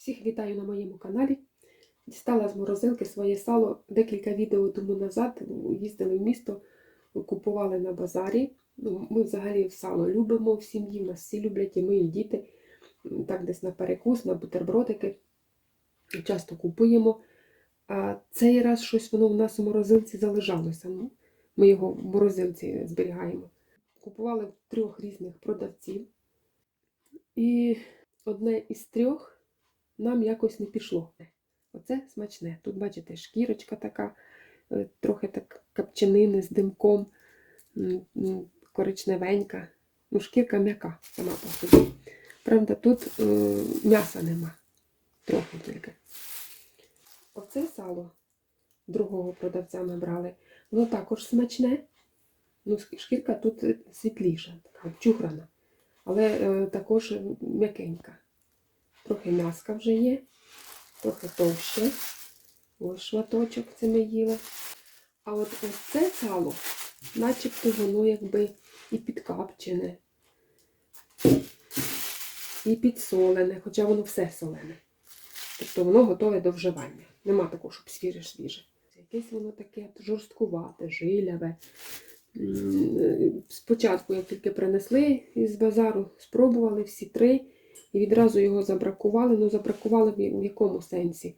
Всіх вітаю на моєму каналі. Дістала з морозилки своє сало декілька відео тому назад. Їздили в місто, купували на базарі. Ну, Ми взагалі сало любимо в сім'ї, нас всі люблять, і ми, і діти. Так десь на перекус, на бутербродики. Часто купуємо. А цей раз щось воно в нас у морозилці залежалося. Ми його в морозилці зберігаємо. Купували в трьох різних продавців. І одне із трьох нам якось не пішло. Оце смачне. Тут, бачите, шкірочка така, е, трохи так капчанини з димком, коричневенька. Ну, шкірка м'яка сама по собі. Правда, тут е, м'яса нема. Трохи тільки. Оце сало другого продавця ми брали. Воно також смачне. Ну, шкірка тут е, світліша, така обчухрана, але е, також м'якенька. Трохи м'яска вже є, трохи товще. Ось шматочок це ми їли. А от ось це сало, начебто воно якби і підкапчене, і підсолене, хоча воно все солене. Тобто воно готове до вживання. Нема такого, щоб свіже-свіже. Якесь воно таке жорсткувате, жиляве. Спочатку, як тільки принесли із базару, спробували всі три і відразу його забракували. Ну, забракували в якому сенсі?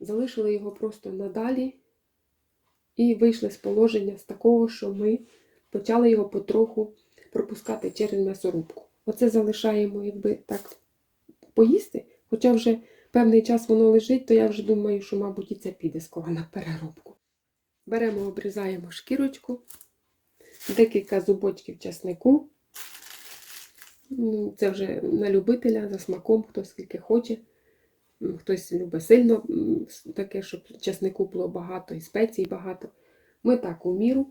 Залишили його просто надалі і вийшли з положення з такого, що ми почали його потроху пропускати через м'ясорубку. Оце залишаємо, якби так поїсти, хоча вже певний час воно лежить, то я вже думаю, що, мабуть, і це піде скоро на переробку. Беремо, обрізаємо шкірочку, декілька зубочків часнику. Ну, Це вже на любителя, за смаком, хто скільки хоче. Хтось любить сильно таке, щоб часнику було багато і спецій багато. Ми так у міру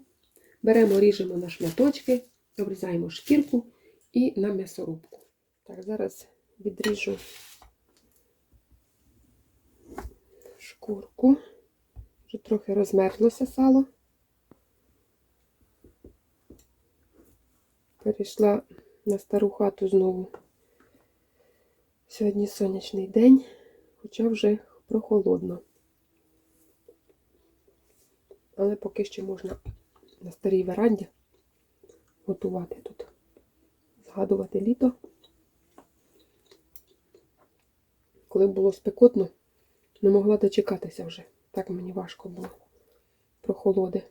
беремо, ріжемо на шматочки, обрізаємо шкірку і на м'ясорубку. Так, зараз відріжу шкурку. Вже трохи розмерзлося сало. Перейшла на стару хату знову. Сьогодні сонячний день, хоча вже прохолодно. Але поки що можна на старій веранді готувати тут, згадувати літо. Коли було спекотно, не могла дочекатися вже. Так мені важко було прохолоди.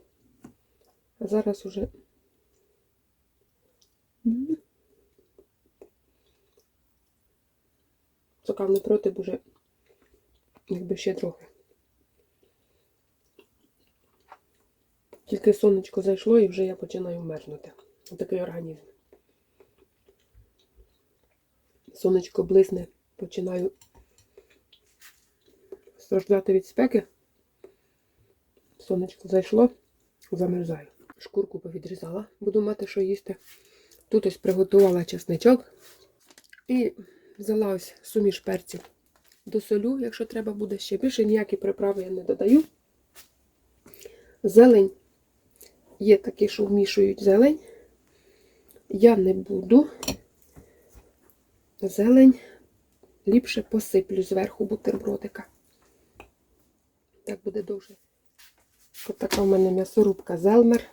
А зараз уже Цукав не проти, бо вже якби ще трохи. Тільки сонечко зайшло і вже я починаю мерзнути. Отакий організм. Сонечко блисне, починаю страждати від спеки. Сонечко зайшло, замерзаю. Шкурку повідрізала, буду мати, що їсти. Тут ось приготувала чесничок і взяла ось суміш перців до солю, якщо треба буде ще більше, ніякі приправи я не додаю. Зелень. Є такі, що вмішують зелень. Я не буду. Зелень ліпше посиплю зверху бутербродика. Так буде довше. Ось така в мене м'ясорубка Зелмер.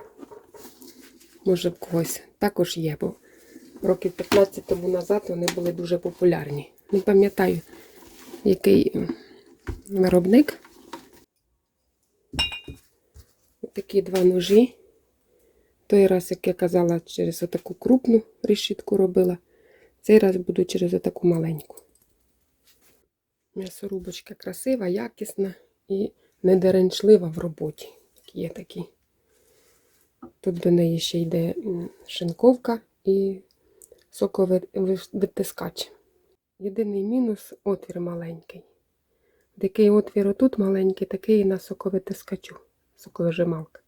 Може, в когось також є, бо років 15 тому назад вони були дуже популярні. Не пам'ятаю, який виробник. Такі два ножі. Той раз, як я казала, через отаку крупну решітку робила. Цей раз буду через отаку маленьку. М'ясорубочка красива, якісна і недеренчлива в роботі. Є такі. Тут до неї ще йде шинковка і соковитискач. Єдиний мінус отвір маленький. Такий отвір отут маленький, такий і на соковитискачу, соковижималка.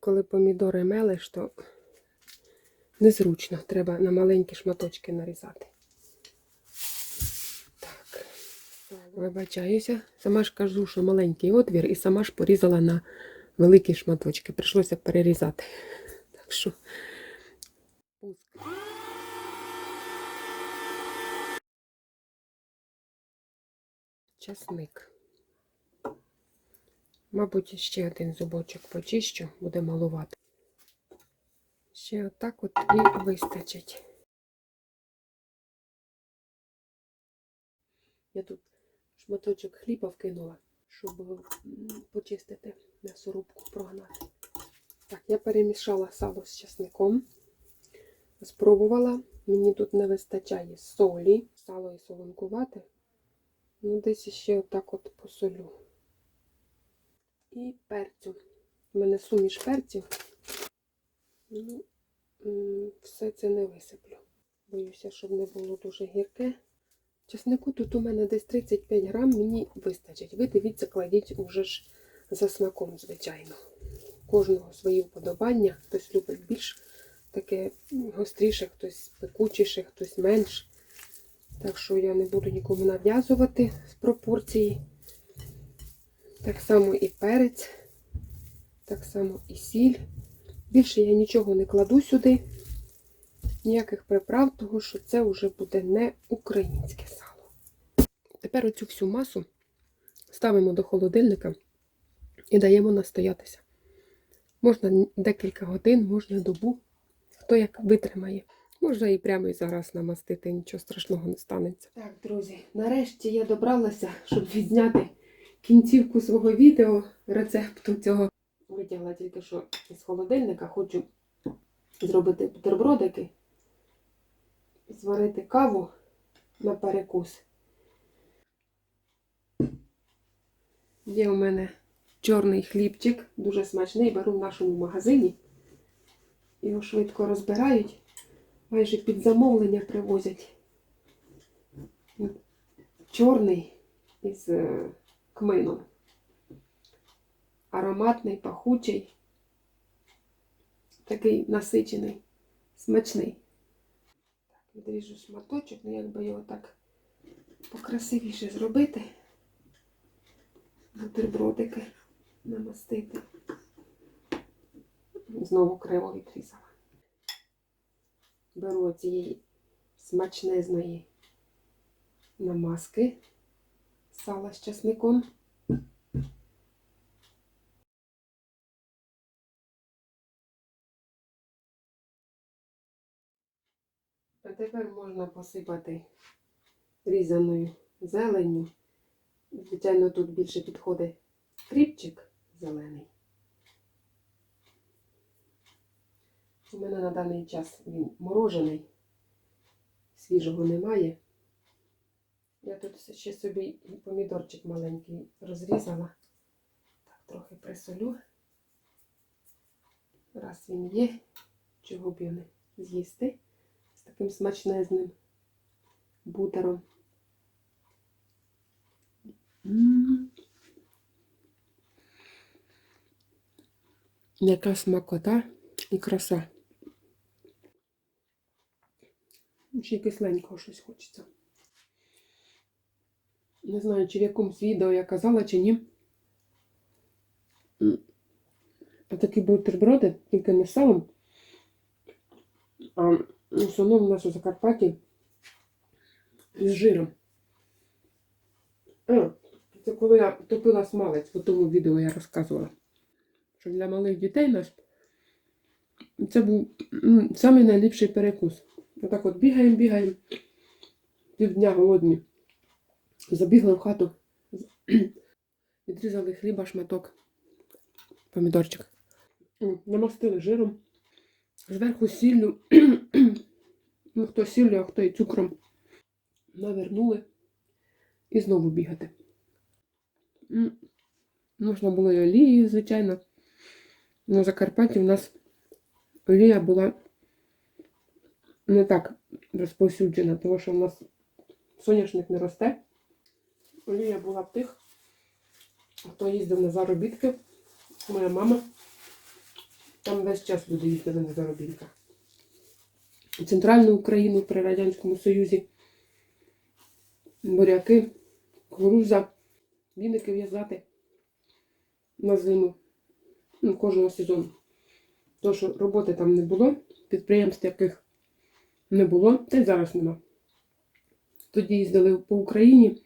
Коли помідори мелиш, то незручно, треба на маленькі шматочки нарізати. Так, вибачаюся. Сама ж кажу, що маленький отвір, і сама ж порізала на великі шматочки. Прийшлося перерізати. Так що пуск. Часник. Мабуть, ще один зубочок почищу, буде малувати. Ще отак от і вистачить. Я тут шматочок хліба вкинула, щоб почистити м'ясорубку, прогнати. Так, я перемішала сало з часником. Спробувала. Мені тут не вистачає солі. Сало і солонкувати. Ну, десь ще отак от посолю. І перцю. У мене суміш перців. Ну, все це не висиплю. Боюся, щоб не було дуже гірке. Чеснику тут у мене десь 35 грам, мені вистачить. Ви дивіться, кладіть уже ж за смаком, звичайно. Кожного свої вподобання. Хтось любить більш таке гостріше, хтось пекучіше, хтось менш. Так що я не буду нікому нав'язувати з пропорції. Так само і перець, так само і сіль. Більше я нічого не кладу сюди, ніяких приправ, тому що це вже буде не українське сало. Тепер оцю всю масу ставимо до холодильника і даємо настоятися. Можна декілька годин, можна добу, хто як витримає. Можна і прямо і зараз намастити, нічого страшного не станеться. Так, друзі, нарешті я добралася, щоб відзняти кінцівку свого відео рецепту цього. Витягла тільки що з холодильника, хочу зробити бутербродики, зварити каву на перекус. Є у мене чорний хлібчик, дуже смачний, беру в нашому магазині. Його швидко розбирають, майже під замовлення привозять. Чорний із е, кмином. Ароматний, пахучий, такий насичений, смачний. Так, відріжу шматочок, ну якби його так покрасивіше зробити. Бутербродики намастити. Знову криво відрізала. Беру цієї смачнезної намазки сала з часником. А тепер можна посипати різаною зеленню. Звичайно, тут більше підходить кріпчик зелений. У мене на даний час він морожений, свіжого немає. Я тут ще собі помідорчик маленький розрізала. Так, трохи присолю. Раз він є, чого б його не з'їсти з таким смачнезним бутером. Яка смакота і краса. Ще й кисленького щось хочеться. Не знаю, чи в якомусь відео я казала, чи ні. Такі бутерброди, тільки не з салом. А в основному у нас у Закарпатті з жиром. А, це коли я топила смалець, в тому відео я розказувала, що для малих дітей нас це був самий найліпший перекус. Отак от бігаємо, бігаємо, півдня голодні. Забігли в хату, відрізали хліба, шматок, помідорчик. Намастили жиром, зверху сіллю, ну хто сіллю, а хто і цукром. Навернули і знову бігати. Можна було і олії, звичайно. На Закарпатті в нас олія була не так розповсюджена, тому що в нас соняшник не росте. Олія була в тих, хто їздив на заробітки. Моя мама. Там весь час люди їздили на заробітках. Центральну Україну при Радянському Союзі. Буряки, кукуруза, віники в'язати на зиму. Ну, кожного сезону. Тому що роботи там не було, підприємств яких не було, та й зараз нема. Тоді їздили по Україні,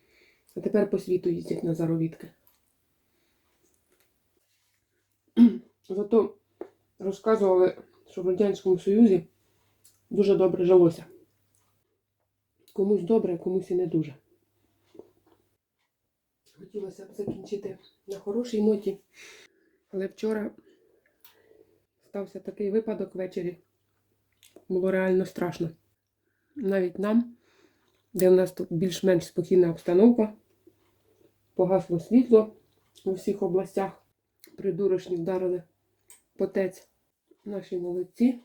А тепер по світу їздять на заробітки. Зато розказували, що в Радянському Союзі дуже добре жилося. Комусь добре, комусь і не дуже. Хотілося б закінчити на хорошій ноті, але вчора стався такий випадок ввечері. Було реально страшно. Навіть нам, де в нас тут більш-менш спокійна обстановка, погасло світло у всіх областях. Придурочні вдарили потець. Наші молодці.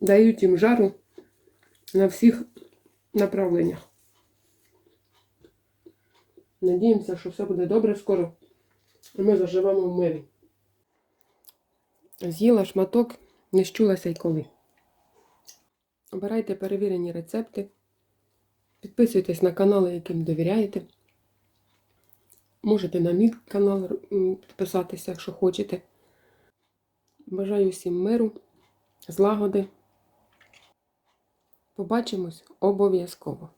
Дають їм жару на всіх направленнях. Надіємося, що все буде добре скоро. Ми заживемо в мирі. З'їла шматок, не щулася й коли. Обирайте перевірені рецепти. Підписуйтесь на канали, яким довіряєте. Можете на мій канал підписатися, якщо хочете. Бажаю всім миру, злагоди. Побачимось обов'язково.